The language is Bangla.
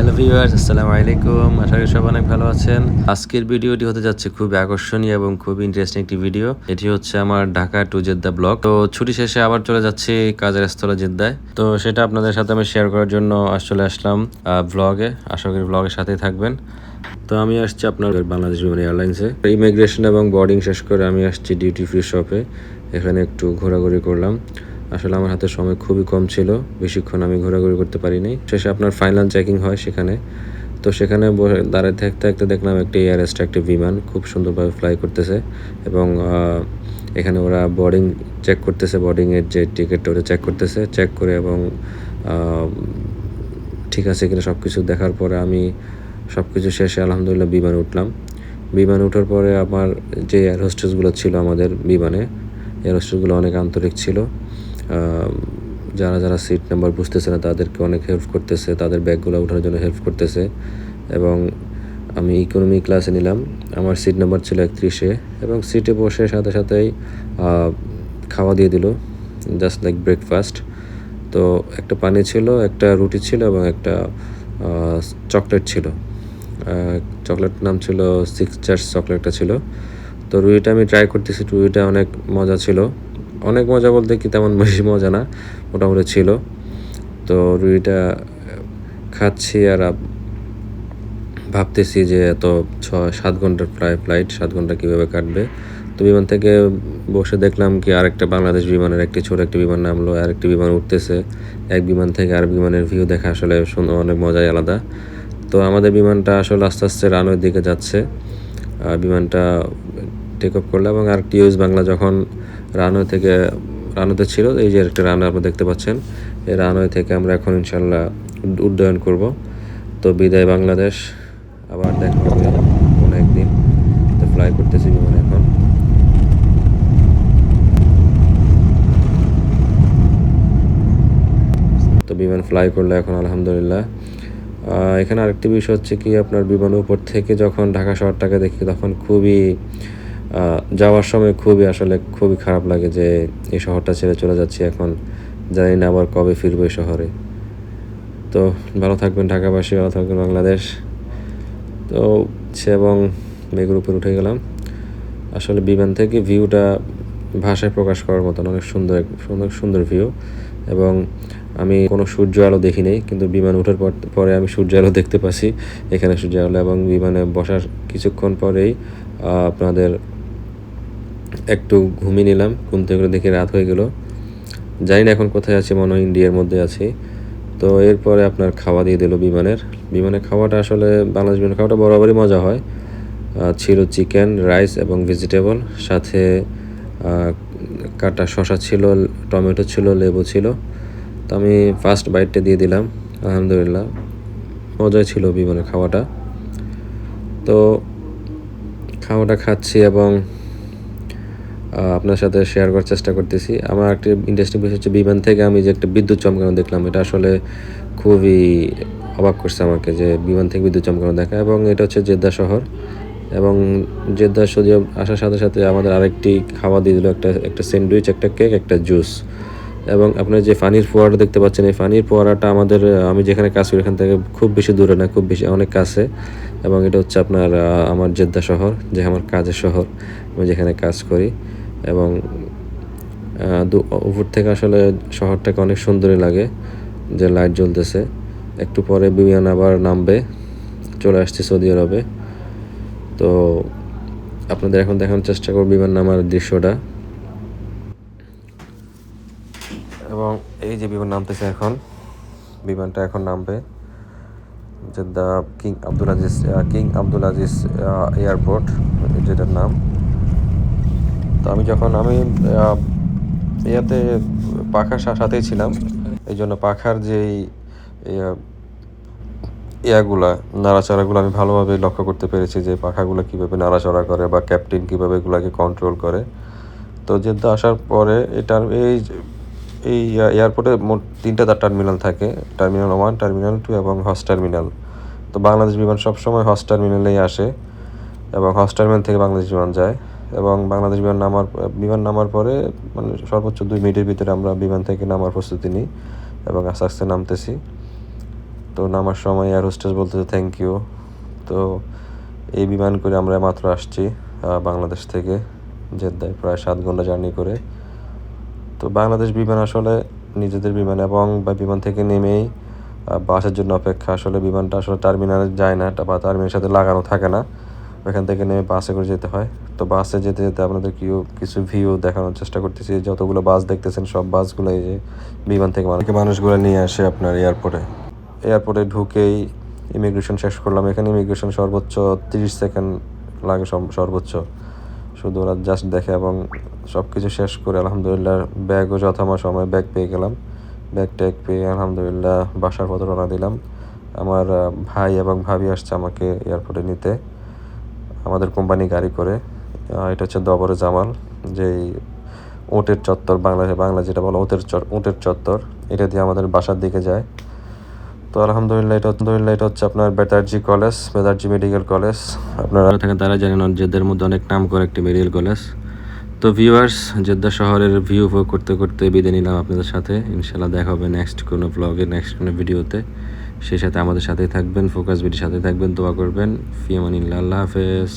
হ্যালো ভিউয়ার্স, আসসালামু আলাইকুম। আশা করি সব অনেক ভালো আছেন। আজকের ভিডিওটি হতে যাচ্ছে খুবই আকর্ষণীয় এবং খুব ইন্টারেস্টিং একটি ভিডিও এটি হচ্ছে আমার ঢাকা টু জেদ্দা ব্লগ। তো ছুটি শেষে আবার চলে যাচ্ছি কাজের স্থলে জেদ্দায়। তো সেটা আপনাদের সাথে আমি শেয়ার করার জন্য আজ চলে আসলাম ব্লগে আশা করি ব্লগের সাথেই থাকবেন। তো আমি আসছি আপনার বাংলাদেশ বিমান এয়ারলাইন্সে ইমিগ্রেশন এবং বোর্ডিং শেষ করে আমি আসছি ডিউটি ফ্রি শপে এখানে একটু ঘোরাঘুরি করলাম। আসলে আমার হাতে সময় খুবই কম ছিল। বেশিক্ষণ আমি ঘোরাঘুরি করতে পারিনি। শেষে আপনার ফাইনাল চেকিং হয় সেখানে। তো সেখানে দাঁড়িয়ে থাকতে থাকতে দেখলাম একটি এয়ারএসটা একটি বিমান খুব সুন্দরভাবে ফ্লাই করতেছে এবং এখানে ওরা বোর্ডিং চেক করতেছে। বোর্ডিংয়ের যে টিকিটটা ওটা চেক করতেছে। চেক করে এবং ঠিক আছে কিনা সব কিছু দেখার পরে আমি সব কিছু শেষে আলহামদুলিল্লাহ বিমানে উঠলাম। বিমানে ওঠার পরে আমার যে এয়ার হোস্টেসগুলো ছিল আমাদের বিমানে এয়ার হোস্টেসগুলো অনেক আন্তরিক ছিল। যারা যারা সিট নাম্বার বুঝতেছে না, তাদেরকে অনেক হেল্প করতেছে, তাদের ব্যাগগুলো ওঠার জন্য হেল্প করতেছে। এবং আমি ইকোনমি ক্লাসে নিলাম, আমার সিট নাম্বার ছিল একত্রিশে, এবং সিটে বসে সাথে সাথেই খাওয়া দিয়ে দিল জাস্ট লাইক ব্রেকফাস্ট তো একটা পানি ছিল, একটা রুটি ছিল, এবং একটা চকলেট ছিল। চকলেট নাম ছিল সিক্স চার্স চকলেটটা ছিল। তো রুইটা আমি ট্রাই করতেছি রুইটা অনেক মজা ছিল। অনেক মজা বলতে কি তেমন বেশি মজা না, মোটামুটি ছিল। তো রুইটা খাচ্ছি আর ভাবতেছি যে এত ছ সাত ঘণ্টার প্রায় ফ্লাইট সাত ঘণ্টা কীভাবে কাটবে। তো বিমান থেকে বসে দেখলাম কি আরেকটা বাংলাদেশ বিমানের একটি ছোট একটি বিমান নামলো, আরেকটি বিমান উঠতেছে। এক বিমান থেকে আর বিমানের ভিউ দেখা আসলে সুন্দর অনেক মজাই আলাদা। তো আমাদের বিমানটা আসলে আস্তে আস্তে রানওয়ের দিকে যাচ্ছে। আর বিমানটা টেক অফ করল এবং আরেকটি ইউজ বাংলা যখন রানওয়ে থেকে, রানওয়েতে ছিল, এই যে একটা রানওয়ে আপনারা দেখতে পাচ্ছেন, এই রানওয়ে থেকে আমরা এখন ইনশাল্লাহ উড- উড্ডয়ন করব। তো বিদায় বাংলাদেশ, আবার দেখা হবে কোনো একদিন। তো ফ্লাই করতেছি বিমানে এখন। তো বিমান ফ্লাই করল এখন, আলহামদুলিল্লাহ। এখানে আরেকটি বিষয় হচ্ছে কি, আপনার বিমানের উপর থেকে যখন ঢাকা শহরটাকে দেখি, তখন খুবই যাওয়ার সময় খুবই আসলে খুবই খারাপ লাগে যে এই শহরটা ছেড়ে চলে যাচ্ছি এখন। জানি না আবার কবে ফিরবো এই শহরে। তো ভালো থাকবেন ঢাকাবাসী, ভালো থাকবেন বাংলাদেশ। তো সে এবং মেঘের উপর উঠে গেলাম। আসলে বিমান থেকে ভিউটা ভাষায় প্রকাশ করার মতন অনেক সুন্দর সুন্দর সুন্দর ভিউ। এবং আমি কোনো সূর্য আলো দেখি কিন্তু বিমান ওঠার পর, পরে আমি সূর্য আলো দেখতে পাচ্ছি এখানে সূর্য আলো এবং বিমানে বসার কিছুক্ষণ পরেই আপনাদের একটু ঘুমিয়ে নিলাম, ঘুম থেকে দেখে রাত হয়ে গেল। জানি না এখন কোথায় আছি, মনে হয় ইন্ডিয়ার মধ্যে আছি। তো এরপরে আপনার খাওয়া দিয়ে দিল বিমানের। বিমানের খাওয়াটা আসলে বাংলাদেশ বিমানের খাওয়াটা বরাবরই মজা হয়। ছিল চিকেন, রাইস এবং ভেজিটেবল। সাথে কাটা শশা ছিল, টমেটো ছিল, লেবু ছিল। তো আমি ফার্স্ট বাইটটা দিয়ে দিলাম, আলহামদুলিল্লাহ। মজাই ছিল বিমানের খাওয়াটা। তো খাওয়াটা খাচ্ছি এবং আপনার সাথে শেয়ার করার চেষ্টা করতেছি। আমার একটা ইন্টারেস্টিং বিষয় হচ্ছে, বিমান থেকে আমি যে একটা বিদ্যুৎ চমকানো দেখলাম, এটা আসলে খুবই অবাক করছে আমাকে যে বিমান থেকে বিদ্যুৎ চমকানো দেখা। এবং এটা হচ্ছে জেদ্দা শহর। এবং জেদ্দা সৌদি আসার সাথে সাথে আমাদের আরেকটি খাওয়া দিয়ে দিল একটা একটা স্যান্ডউইচ একটা কেক একটা জুস এবং আপনার যে পানির ফোয়ারা দেখতে পাচ্ছেন, এই পানির ফোয়ারাটা আমাদের আমি যেখানে কাজ করি এখান থেকে খুব বেশি দূরে না, খুব বেশি অনেক কাছে। এবং এটা হচ্ছে আপনার আমার জেদ্দা শহর, যে আমার কাজের শহর, আমি যেখানে কাজ করি। এবং উপর থেকে আসলে শহরটাকে অনেক সুন্দরই লাগে, যে লাইট জ্বলতেছে। একটু পরে বিমান আবার নামবে, চলে আসছে সৌদি আরবে। তো আপনাদের এখন দেখানোর চেষ্টা করব বিমান নামার দৃশ্যটা। এবং এই যে বিমান নামতেছে এখন, বিমানটা এখন নামবে। Jeddah king Abdul Aziz king Abdul Aziz airport, যেটার নাম। তো আমি যখন, আমি ইয়াতে পাখার সাথেই ছিলাম। এই জন্য পাখার যেই, ইয়া- ইয়াগুলা, নাড়াচাড়াগুলো আমি ভালোভাবে লক্ষ্য করতে পেরেছি যে পাখাগুলো কীভাবে নাড়াচাড়া করে বা ক্যাপ্টেন কীভাবে এগুলাকে কন্ট্রোল করে। তো জেদ্দা আসার পরে এটার, এই এই এয়ারপোর্টে মোট তিনটা তার টার্মিনাল থাকে, টার্মিনাল ওয়ান, টার্মিনাল টু এবং হস টার্মিনাল। তো বাংলাদেশ বিমান সবসময় হস টার্মিনালেই আসে এবং হস টার্মিনাল থেকে বাংলাদেশ বিমান যায়। এবং বাংলাদেশ বিমান নামার বিমান নামার পরে মানে সর্বোচ্চ দুই মিনিটের ভিতরে আমরা বিমান থেকে নামার প্রস্তুতি নিই এবং আস্তে আস্তে নামতেছি। তো নামার সময় এয়ার হোস্টেস বলতেছে থ্যাংক ইউ তো এই বিমান করে আমরা মাত্র আসছি বাংলাদেশ থেকে, জেদ্দায় প্রায় সাত ঘণ্টা জার্নি করে। তো বাংলাদেশ বিমান আসলে নিজেদের বিমান এবং বা বিমান থেকে নেমেই বাসের জন্য অপেক্ষা। আসলে বিমানটা আসলে টার্মিনালে যায় না, বা টার্মিনালের সাথে লাগানো থাকে না। ওখান থেকে নেমে বাসে করে যেতে হয়। তো বাসে যেতে যেতে আপনাদের কেউ কিছু ভিউ দেখানোর চেষ্টা করতেছি। যতগুলো বাস দেখতেছেন সব বাসগুলো এই যে বিমান থেকে মানুষকে মানুষগুলো নিয়ে আসে আপনার এয়ারপোর্টে এয়ারপোর্টে ঢুকেই ইমিগ্রেশন শেষ করলাম। এখানে ইমিগ্রেশন সর্বোচ্চ তিরিশ সেকেন্ড লাগে সর্বোচ্চ। শুধু ওরা জাস্ট দেখে এবং সব কিছু শেষ করে আলহামদুলিল্লাহ ব্যাগও যথামা সময় ব্যাগ পেয়ে গেলাম। ব্যাগ ট্যাগ পেয়ে আলহামদুলিল্লাহ বাসার পথে রওনা দিলাম। আমার ভাই এবং ভাবি আসছে আমাকে এয়ারপোর্টে নিতে। আমাদের কোম্পানি গাড়ি করে। এটা হচ্ছে দবরে জামাল, যেই ওটের চত্বর বাংলাদেশে, বাংলা যেটা বলো ওটের চর ওটের চত্বর, এটা দিয়ে আমাদের বাসার দিকে যায়। তো আলহামদুলিল্লাহ, এটা আলহামদুলিল্লাহ, এটা হচ্ছে আপনার Batterjee college, Batterjee medical college. আপনারা থাকেন, তারা জানেন জেদ্দার মধ্যে অনেক নাম করে একটি মেডিকেল কলেজ। তো ভিউয়ার্স জেদ্দা শহরের ভিউ উপভোগ করতে করতে বিদায় নিলাম আপনাদের সাথে। ইনশাল্লাহ দেখা হবে নেক্সট কোনো ব্লগে নেক্সট কোনো ভিডিওতে সেই সাথে আমাদের সাথেই থাকবেন ফোকাস ভিডিওর সাথে থাকবেন, দোয়া করবেন। ফিয়ামানিল্লাহ, আল্লাহ হাফেজ।